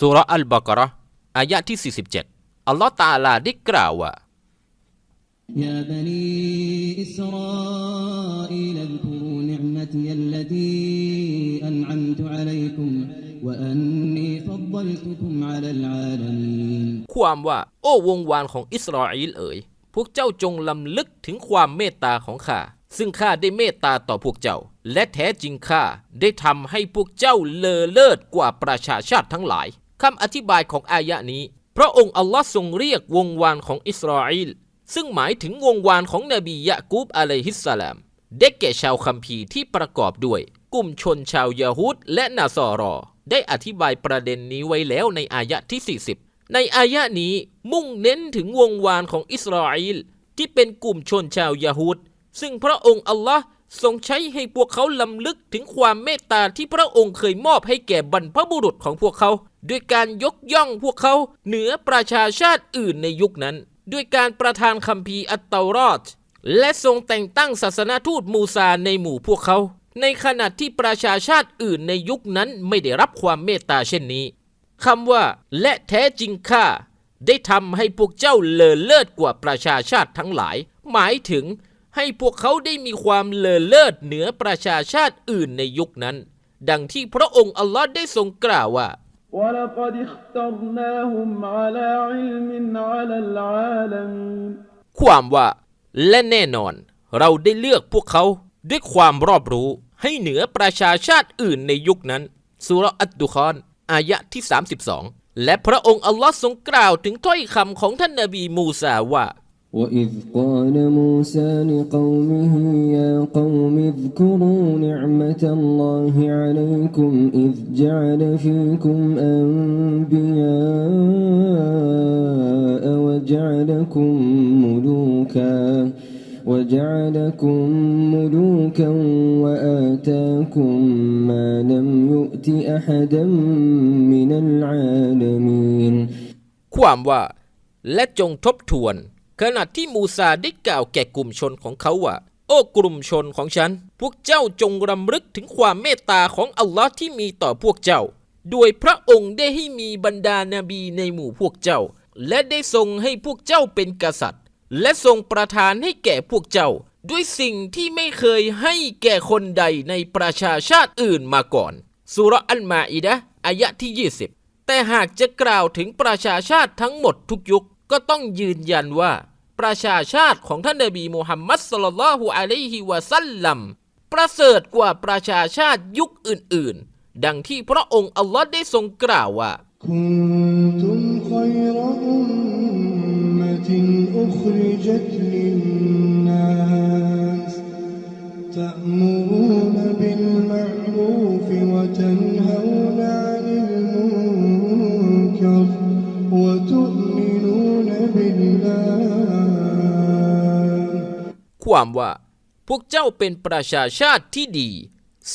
สุรอัลบากะเราะห์อายะที่ 47 อัลลอฮ์ตะอาลาได้กล่าวว่า يا بني إسرائيل اذكروا نعمتي التي أنعمت عليكم وأني فضلتكم على العالمين ความว่า โอ้วงวานของอิสราเอลเอ๋ย พวกเจ้าจงลำลึกถึงความเมตตาของข้า ซึ่งข้าได้เมตตาต่อพวกเจ้า และแท้จริงข้าได้ทำให้พวกเจ้าเลอเลิศกว่าประชาชาติทั้งหลาย คำอธิบายของอายะนี้ พระองค์อัลลอฮ์ทรงเรียกวงวานของอิสราเอลซึ่งหมายถึงวงวานของนบียะกูบอะลัยฮิสสลามได้แก่ชาวคัมภีร์ที่ประกอบด้วย กลุ่มชนชาวยาฮูดและนาซอรอ ได้อธิบายประเด็นนี้ไว้แล้วในอายะที่ 40 ในอายะนี้มุ่งเน้นถึงวงวานของอิสราเอลที่เป็นกลุ่มชนชาวยาฮูดซึ่งพระองค์อัลลอฮ์ทรงใช้ให้พวกเขาลำลึกถึงความเมตตาที่พระองค์เคยมอบให้แก่บรรพบุรุษของพวกเขา ด้วยการยกย่องพวกเขาเหนือประชาชาติอื่นในยุคนั้น ด้วยการประทานคัมภีร์อัตเตารอดและทรงแต่งตั้งศาสนาทูตมูซาในหมู่พวกเขา ในขณะที่ประชาชาติอื่นในยุคนั้นไม่ได้รับความเมตตาเช่นนี้คำว่า และแท้จริงข้าได้ทำให้พวกเจ้าเลอเลิศกว่าประชาชาติทั้งหลาย หมายถึงให้พวกเขาได้มีความเลอเลิศเหนือประชาชาติอื่นในยุคนั้น ดังที่พระองค์อัลลอฮ์ได้ทรงกล่าวว่า ولقد اخترناهم على علم على العالمين ความว่า และแน่นอน เราได้เลือกพวกเขาด้วยความรอบรู้ให้เหนือประชาชาติอื่นในยุคนั้นสุรอัตดุคอน อายะที่ 32 และพระองค์อัลลอฮ์ทรงกล่าวถึงถ้อยคำของท่านนบีมูซาว่า وإذ قال موسى لقومه يا قوم اذكروا نعمة الله عليكم إذ جعل فيكم أنبياء وجعلكم ملوكا وجعلكم ملوكا وآتاكم ما لم يؤت أحدا من العالمين ความว่า และจงทบทวน ขณะที่มูซาได้กล่าวแก่กลุ่มชนของเขาว่า โอ้กลุ่มชนของฉัน พวกเจ้าจงรำลึกถึงความเมตตาของอัลลอฮ์ที่มีต่อพวกเจ้าด้วยพระองค์ได้ให้มีบรรดานาบีในหมู่พวกเจ้า และได้ทรงให้พวกเจ้าเป็นกษัตริย์ และทรงประทานให้แก่พวกเจ้า ด้วยสิ่งที่ไม่เคยให้แก่คนใดในประชาชาติอื่นมาก่อนสุรอัลมาอิดะอายะที่ 20 แต่หากจะกล่าวถึงประชาชาติทั้งหมดทุกยุคก็ต้องยืนยันว่า ประชาชาติของท่านนบีมูฮัมมัดสุลลัลฮุอะลัยฮิวะซัลลัมประเสริฐกว่าประชาชาติยุคอื่น ๆ ดังที่พระองค์อัลลอฮ์ได้ทรงกล่าวว่าคุณ ความว่า พวกเจ้าเป็นประชาชาติที่ดี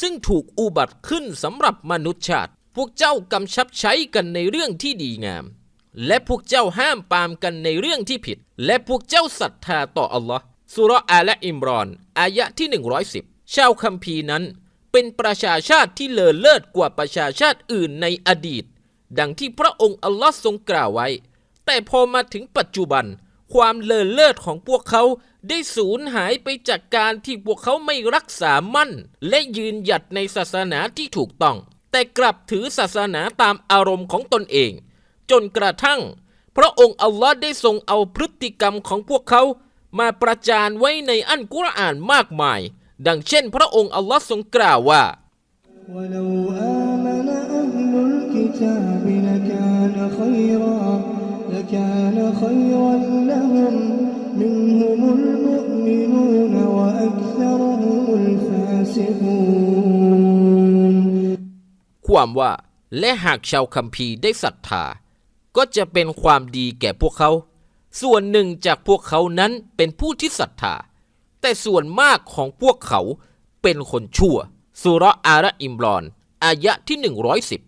ซึ่งถูกอุบัติขึ้นสำหรับมนุษยชาติ พวกเจ้ากำชับใช้กันในเรื่องที่ดีงาม และพวกเจ้าห้ามปามกันในเรื่องที่ผิด และพวกเจ้าศรัทธาต่ออัลลอฮ์สุรอาและอิมรอน อายะที่ 110 ชาวคัมภีร์นั้น เป็นประชาชาติที่เลอเลิศกว่าประชาชาติอื่นในอดีต ดังที่พระองค์อัลลอฮ์ทรงกล่าวไว้ แต่พอมาถึงปัจจุบัน ความเลอเลิศของพวกเขาได้สูญหายไปจากการที่พวกเขาไม่รักษามั่น และยืนหยัดในศาสนาที่ถูกต้อง แต่กลับถือศาสนาตามอารมณ์ของตนเอง จนกระทั่ง พระองค์อัลลอฮ์ได้ทรงเอาพฤติกรรมของพวกเขา มาประจานไว้ในอันกุรอานมากมาย ดังเช่น พระองค์อัลลอฮ์ทรงกล่าวว่า ولو آمن أهل الكتاب لكان خيرا لكان خيرا لهم منهم المؤمنون وأكثرهم الفاسقون ความว่า และหากชาวคัมภีร์ได้ศรัทธา ก็จะเป็นความดีแก่พวกเขา ส่วนหนึ่งจากพวกเขานั้นเป็นผู้ที่ศรัทธา แต่ส่วนมากของพวกเขาเป็นคนชั่วสุเราะห์อาระอิมรอน อายะที่ 110